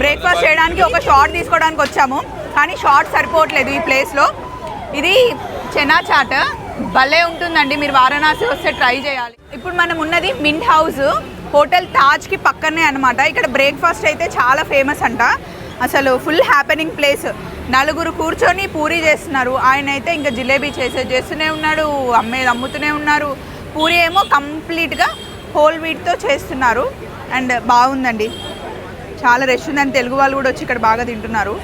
Breakfast చేయడానికి ఒక short తీసుకోవడానికి వచ్చాము కానీ షార్ట్ సరిపోవట్లేదు ఈ ప్లేస్లో. ఇది చెనా చాట్. భలే ఉంటుందండి మీరు వారణాసి వస్తే ట్రై చేయాలి. ఇప్పుడు మనం ఉన్నది మింట్ హౌస్ హోటల్ తాజ్కి పక్కనే అనమాట ఇక్కడ బ్రేక్ఫాస్ట్ అయితే చాలా ఫేమస్ అంట. అసలు ఫుల్ హ్యాపెనింగ్ ప్లేస్. నలుగురు కూర్చొని పూరి చేస్తున్నారు. ఆయన అయితే ఇంకా జిలేబీ చేసే చేస్తూనే ఉన్నాడు అమ్మేది అమ్ముతూనే ఉన్నారు. పూరి ఏమో కంప్లీట్గా హోల్ వీట్తో చేస్తున్నారు. అండ్ బాగుందండి. చాలా రష్ ఉందని తెలుగు వాళ్ళు కూడా వచ్చి ఇక్కడ బాగా తింటున్నారు.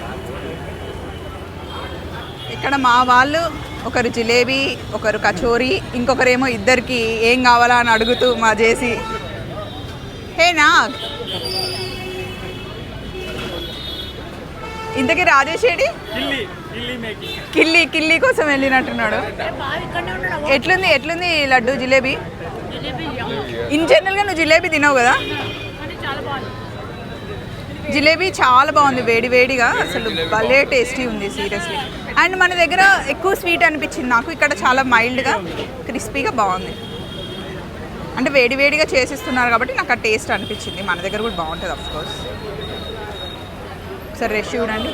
ఇక్కడ మా వాళ్ళు ఒకరు జిలేబీ ఒకరు కచోరీ ఇంకొకరేమో ఇద్దరికి ఏం కావాలా అని అడుగుతూ మా చేసి హే నా ఇంతకీ రాజేష్ ఏడి? కిల్లి కిల్లి కోసం వెళ్ళినట్టున్నాడు. ఎట్లుంది ఎట్లుంది లడ్డు జిలేబీ? ఇన్ జనరల్గా నువ్వు జిలేబీ తినవు కదా? జిలేబీ చాలా బాగుంది వేడి వేడిగా అసలు భలే టేస్టీ ఉంది సీరియస్లీ అండ్ మన దగ్గర ఎక్కువ స్వీట్ అనిపించింది నాకు ఇక్కడ చాలా మైల్డ్గా క్రిస్పీగా బాగుంది. అంటే వేడి వేడిగా చేసిస్తున్నారు కాబట్టి నాకు ఆ టేస్ట్ అనిపించింది. మన దగ్గర కూడా బాగుంటుంది అఫ్ కోర్స్ ఒకసారి రెష్ చూడండి.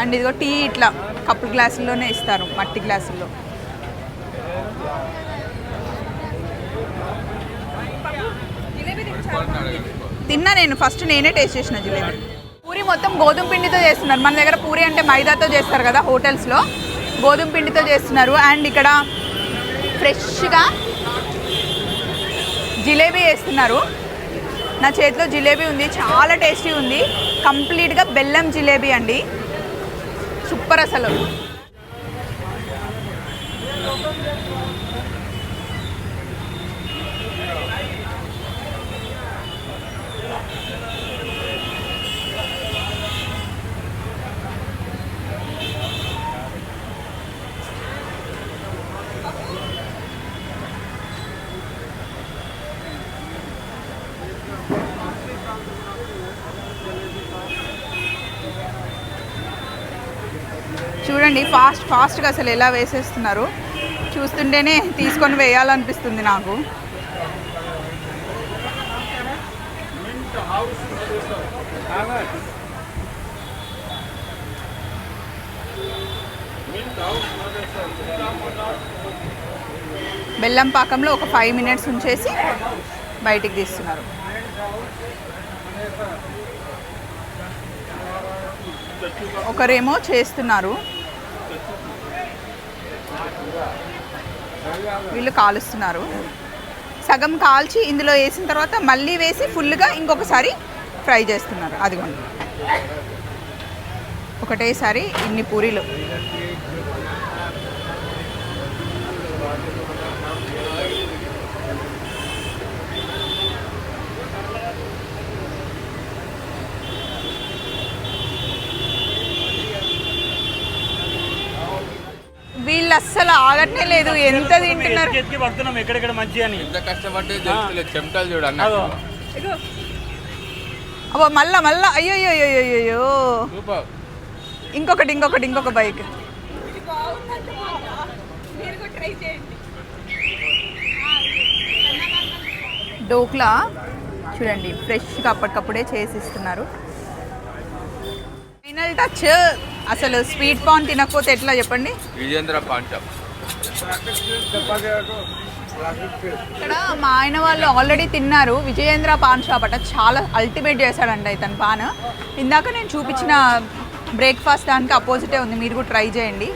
అండ్ ఇదిగో టీ ఇట్లా కప్పు గ్లాసుల్లోనే ఇస్తారు మట్టి గ్లాసుల్లో తిన్నా నేను ఫస్ట్ నేనే టేస్ట్ చేసిన జిలేబీ. పూరి మొత్తం గోధుమ పిండితో చేస్తున్నారు. మన దగ్గర పూరి అంటే మైదాతో చేస్తారు కదా హోటల్స్లో. గోధుమ పిండితో చేస్తున్నారు. అండ్ ఇక్కడ ఫ్రెష్గా జిలేబీ వేస్తున్నారు. నా చేతిలో జిలేబీ ఉంది. చాలా టేస్టీ ఉంది. కంప్లీట్గా బెల్లం జిలేబీ అండి. సూపర్ అసలు. చూడండి ఫాస్ట్ ఫాస్ట్గా అసలు ఎలా వేసేస్తున్నారు. చూస్తుంటేనే తీసుకొని వేయాలనిపిస్తుంది నాకు. బెల్లం పాకంలో ఒక ఫైవ్ మినిట్స్ ఉంచేసి బయటికి తీస్తున్నారు. ఒకరేమో చేస్తున్నారు. వీళ్ళు కాలుస్తున్నారు. సగం కాల్చి ఇందులో వేసిన తర్వాత మళ్ళీ వేసి ఫుల్గా ఇంకొకసారి ఫ్రై చేస్తున్నారు. అదిగోండి. ఒకటేసారి ఇన్ని పూరీలు వీళ్ళు అస్సలు ఆగట్నే లేదు. ఎంత తింటున్నారు? ఎత్తి పడుతున్నాం ఎక్కడెక్కడ మంచి అని. ఎంత కష్టపడితే తెలుస్తలేదు చెమటలు చూడు అన్న. అదో. అబ్బా మళ్ళా మళ్ళా. అయ్యో అయ్యో అయ్యో అయ్యో, అయ్యో సూపర్. ఇంకొకటి ఇంకొకటి ఇంకొక బైక్. డోక్లా చూడండి ఫ్రెష్గా అప్పటికప్పుడే చేసి ఇస్తున్నారు ఫైనల్ టచ్ అసలు స్వీట్ పాన్ తినకపోతే ఎట్లా చెప్పండి? విజేంద్ర పాన్ షాప్ ఇక్కడ మా ఆయన వాళ్ళు ఆల్రెడీ తిన్నారు. విజయేంద్ర పాన్ షాప్ అట. చాలా అల్టిమేట్ చేశాడంట ఇతను పాన్. ఇందాక నేను చూపించిన బ్రేక్ఫాస్ట్ దానికి అపోజిటే ఉంది. మీరు కూడా ట్రై చేయండి.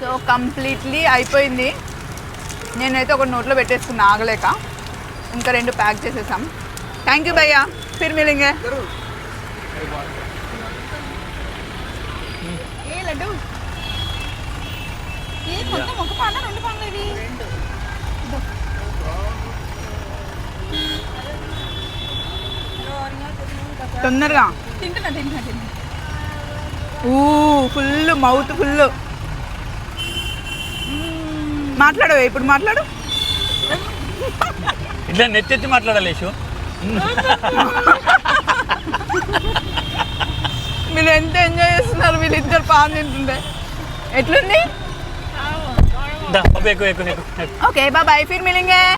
సో కంప్లీట్లీ అయిపోయింది. నేనైతే ఒక నోట్లో పెట్టేసుకున్నా ఆగలేక. ఇంకా రెండు ప్యాక్ చేసేసాం. థ్యాంక్ యూ భయ్యా ఫిర్ మిలింగే ఏ లడ్డు? ఏ మొత్తం ఒక పాన రెండు పానలు ఇవి? తొందరగా. తింటున్నా తింటున్నా తింటున్నా. ఊ ఫుల్ మౌత్ ఫుల్ మాట్లాడవే ఇప్పుడు మాట్లాడు. ఇట్లా నెత్తెత్తి మాట్లాడాలి యశు. మీరు ఎంత ఎంజాయ్ చేస్తున్నారు? వీళ్ళిద్దరు పాన్ తింటుంటే. ఎట్లుంది? దా, పప్పు ఎక్కువ ఎక్కువ